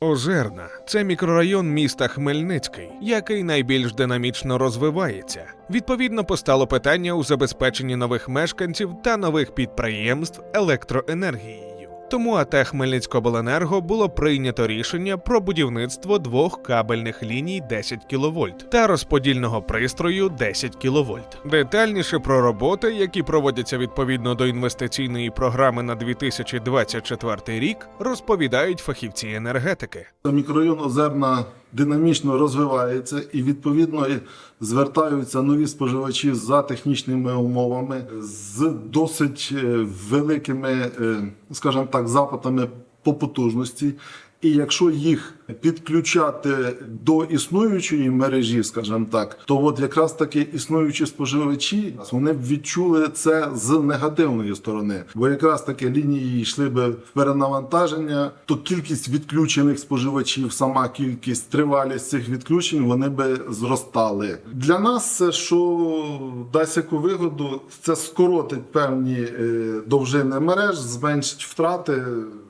Озерна це мікрорайон міста Хмельницький, який найбільш динамічно розвивається. Відповідно, постало питання у забезпеченні нових мешканців та нових підприємств електроенергією. Тому АТ Хмельницькобленерго було прийнято рішення про будівництво двох кабельних ліній 10 кВт та розподільного пристрою 10 кВт. Детальніше про роботи, які проводяться відповідно до інвестиційної програми на 2024 рік, розповідають фахівці енергетики. Мікрорайон Озерна динамічно розвивається і відповідно звертаються нові споживачі за технічними умовами з досить е, великими, е, скажімо так, запитами по потужності. І якщо їх підключати до існуючої мережі, скажімо так, то от якраз таки існуючі споживачі вони б відчули це з негативної сторони, бо якраз таки лінії йшли би в перенавантаження, то кількість відключених споживачів, сама кількість, тривалість цих відключень вони би зростали. Для нас це що дасть яку вигоду, це скоротить певні е, довжини мереж, зменшить втрати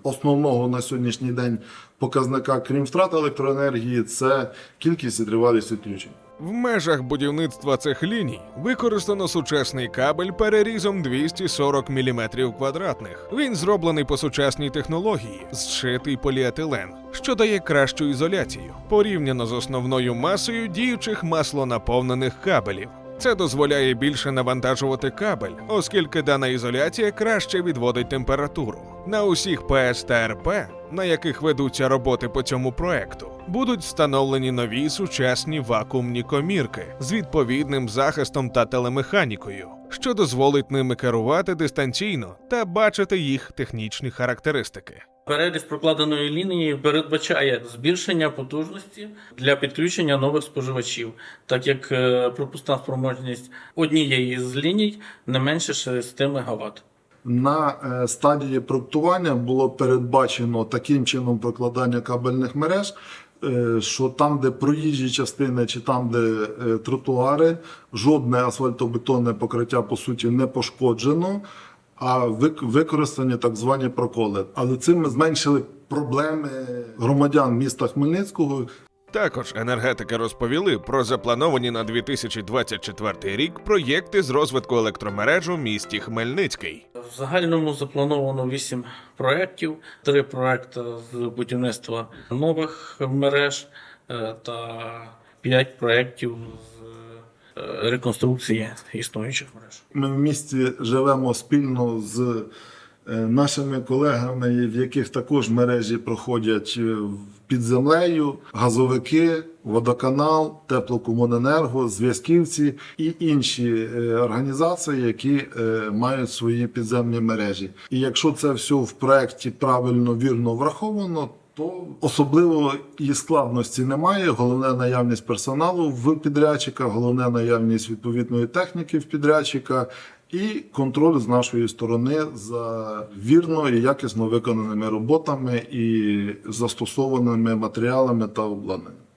основного на сьогоднішній день показника, крім втрат електроенергії, це кількість і тривалість відключень. В межах будівництва цих ліній використано сучасний кабель перерізом 240 мм квадратних. Він зроблений по сучасній технології, зшитий поліетилен, що дає кращу ізоляцію порівняно з основною масою діючих маслонаповнених кабелів. Це дозволяє більше навантажувати кабель, оскільки дана ізоляція краще відводить температуру. На усіх ПС та РП, на яких ведуться роботи по цьому проекту, будуть встановлені нові сучасні вакуумні комірки з відповідним захистом та телемеханікою, що дозволить ними керувати дистанційно та бачити їх технічні характеристики. Переріз прокладеної лінії передбачає збільшення потужності для підключення нових споживачів, так як е, пропускна спроможність однієї з ліній не менше 6 МВт. На е, стадії проектування було передбачено таким чином прокладання кабельних мереж, е, що там, де проїжджі частини, чи там, де е, тротуари, жодне асфальтобетонне покриття по суті не пошкоджено, а вик- використані так звані проколи. Але цим ми зменшили проблеми громадян міста Хмельницького, Також енергетики розповіли про заплановані на 2024 рік проєкти з розвитку електромереж у місті Хмельницький. В загальному заплановано 8 проєктів, 3 проекти з будівництва нових мереж е, та 5 проєктів з е, реконструкції існуючих мереж. Ми в місті живемо спільно з нашими колегами, в яких також мережі проходять е, під землею, газовики, водоканал, теплокомуненерго, зв'язківці і інші е, організації, які е, мають свої підземні мережі. І якщо це все в проєкті правильно вірно враховано, то особливо і складності немає. Головне наявність персоналу в підрядчика, головне наявність відповідної техніки в підрядчика. І контроль з нашої сторони за вірно і якісно виконаними роботами і застосованими матеріалами та обладнанням.